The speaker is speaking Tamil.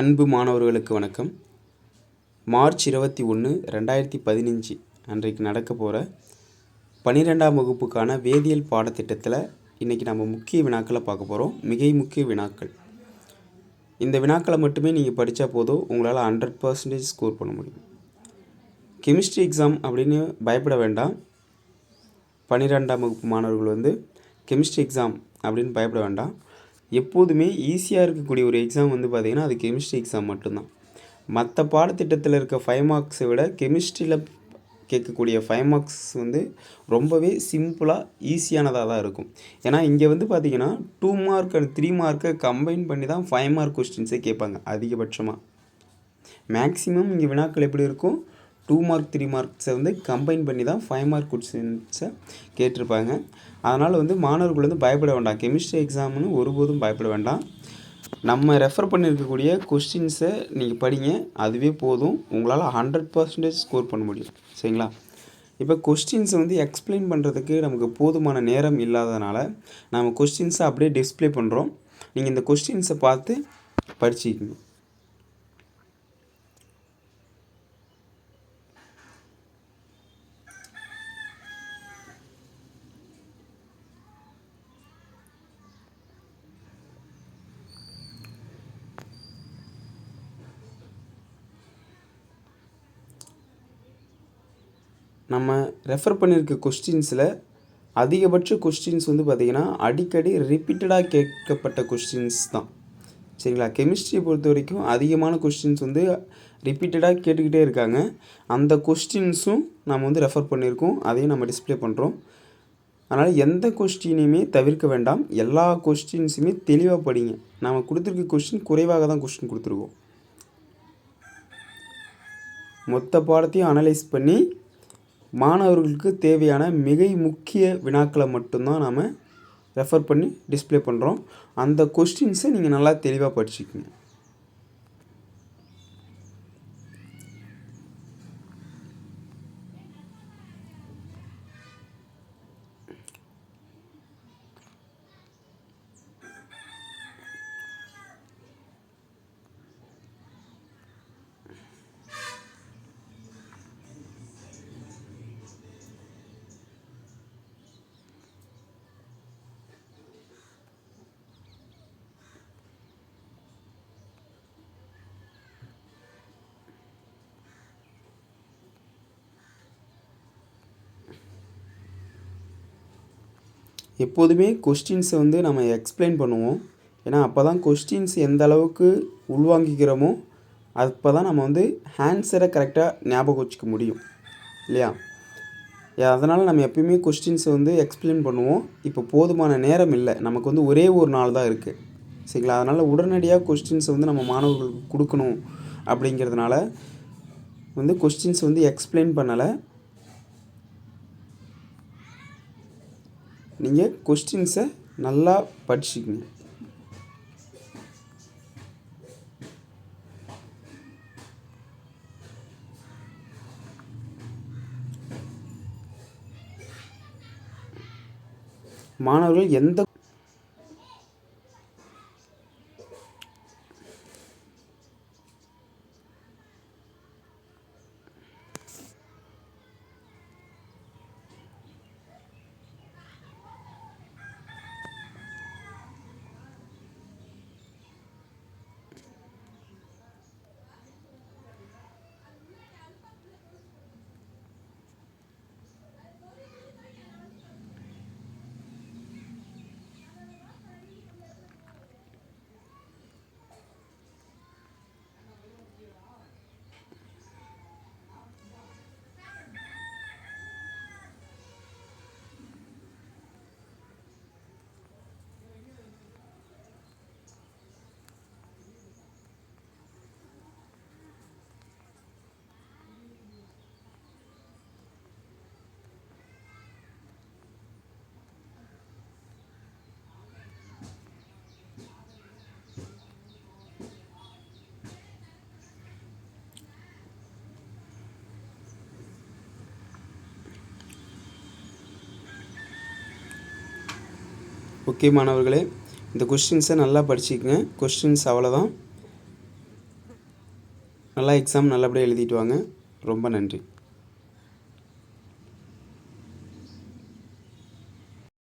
அன்பு மாணவர்களுக்கு வணக்கம். மார்ச் இருபத்தி ஒன்று ரெண்டாயிரத்தி பதினஞ்சு அன்றைக்கு நடக்க போகிற பன்னிரெண்டாம் வகுப்புக்கான வேதியியல் பாடத்திட்டத்தில் இன்றைக்கி நம்ம முக்கிய வினாக்களை பார்க்க போகிறோம் மிகை முக்கிய வினாக்கள். இந்த வினாக்களை மட்டுமே நீங்கள் படித்தா போதும். உங்களால் ஹண்ட்ரட் பர்சன்டேஜ் ஸ்கோர் பண்ண முடியும். கெமிஸ்ட்ரி எக்ஸாம் அப்படின்னு பயப்பட வேண்டாம். பன்னிரெண்டாம் வகுப்பு மாணவர்கள் வந்து கெமிஸ்ட்ரி எக்ஸாம் அப்படின்னு பயப்பட வேண்டாம். எப்போதுமே ஈஸியாக இருக்கக்கூடிய ஒரு எக்ஸாம் வந்து பார்த்திங்கன்னா அது கெமிஸ்ட்ரி எக்ஸாம் மட்டும்தான். மற்ற பாடத்திட்டத்தில் இருக்க ஃபைவ் மார்க்ஸை விட கெமிஸ்ட்ரியில் கேட்கக்கூடிய ஃபைவ் மார்க்ஸ் வந்து ரொம்பவே சிம்பிளாக ஈஸியானதாக தான் இருக்கும். ஏன்னா இங்கே வந்து பார்த்திங்கன்னா டூ மார்க் அண்ட் த்ரீ மார்க்கை கம்பைன் பண்ணி தான் ஃபைவ் மார்க் கொஸ்டின்ஸே கேட்பாங்க அதிகபட்சமாக மேக்ஸிமம் இங்கே வினாக்கள் எப்படி இருக்கும்? டூ மார்க் த்ரீ மார்க்ஸை வந்து கம்பைன் பண்ணி தான் ஃபைவ் மார்க் கொஸ்டின்ஸை கேட்டிருப்பாங்க. அதனால் வந்து மாணவர்கள் வந்து பயப்பட வேண்டாம். கெமிஸ்ட்ரி எக்ஸாம்னு ஒருபோதும் பயப்பட வேண்டாம். நம்ம ரெஃபர் பண்ணியிருக்கக்கூடிய கொஸ்டின்ஸை நீங்கள் படிங்க. அதுவே போதும். உங்களால் ஹண்ட்ரட் பர்சன்டேஜ் ஸ்கோர் பண்ண முடியும். சரிங்களா? இப்போ கொஸ்டின்ஸை வந்து எக்ஸ்பிளைன் பண்ணுறதுக்கு நமக்கு போதுமான நேரம் இல்லாதனால நம்ம கொஸ்டின்ஸை அப்படியே டிஸ்ப்ளே பண்ணுறோம் நீங்கள் இந்த கொஸ்டின்ஸை பார்த்து படிச்சுக்கணும் நம்ம ரெஃபர் பண்ணியிருக்க கொஸ்டின்ஸில் அதிகபட்ச கொஸ்டின்ஸ் வந்து பார்த்திங்கன்னா அடிக்கடி ரிப்பீட்டடாக கேட்கப்பட்ட கொஸ்டின்ஸ் தான். சரிங்களா? கெமிஸ்ட்ரியை பொறுத்த வரைக்கும் அதிகமான கொஸ்டின்ஸ் வந்து ரிப்பீட்டடாக கேட்டுக்கிட்டே இருக்காங்க. அந்த கொஸ்டின்ஸும் நம்ம வந்து ரெஃபர் பண்ணியிருக்கோம். அதையும் நம்ம டிஸ்ப்ளே பண்ணுறோம் அதனால் எந்த கொஸ்டினையுமே தவிர்க்க வேண்டாம். எல்லா கொஸ்டின்ஸுமே தெளிவாக படிங்க. நம்ம கொடுத்துருக்க கொஸ்டின் குறைவாக தான் கொஸ்டின் கொடுத்துருக்கோம். மொத்த பாடத்தையும் அனலைஸ் பண்ணி மாணவர்களுக்கு தேவையான மிகை முக்கிய வினாக்களை மட்டும்தான் நாம் ரெஃபர் பண்ணி டிஸ்ப்ளே பண்ணுறோம் அந்த கொஸ்டின்ஸை நீங்கள் நல்லா தெளிவாக படிச்சுக்கோங்க. எப்போதுமே கொஸ்டின்ஸை வந்து நம்ம எக்ஸ்பிளைன் பண்ணுவோம். ஏன்னா அப்போ தான் கொஸ்டின்ஸ் எந்த அளவுக்கு உள்வாங்கிக்கிறோமோ அப்போ தான் நம்ம வந்து ஆன்சரை கரெக்டாக ஞாபகம் வச்சுக்க முடியும். இல்லையா? அதனால் நம்ம எப்பயுமே கொஸ்டின்ஸை வந்து எக்ஸ்பிளைன் பண்ணுவோம். இப்போ போதுமான நேரம் இல்லை. நமக்கு வந்து ஒரே ஒரு நாள் தான் இருக்குது சரிங்களா? அதனால் உடனடியாக கொஸ்டின்ஸை வந்து நம்ம மாணவர்களுக்கு கொடுக்கணும். அப்படிங்கிறதுனால வந்து கொஸ்டின்ஸ் வந்து எக்ஸ்பிளைன் பண்ணலை. நீங்கள் கொஸ்டின்ஸை நல்லா படிச்சுக்கங்க. மாணவர்கள் எந்த முக்கியமானவர்களே இந்த கொஸ்டின்ஸை நல்லா படிச்சுக்கங்க. கொஸ்டின்ஸ் அவ்வளோதான் நல்லா எக்ஸாம் நல்லபடியாக எழுதிட்டு வாங்க. ரொம்ப நன்றி.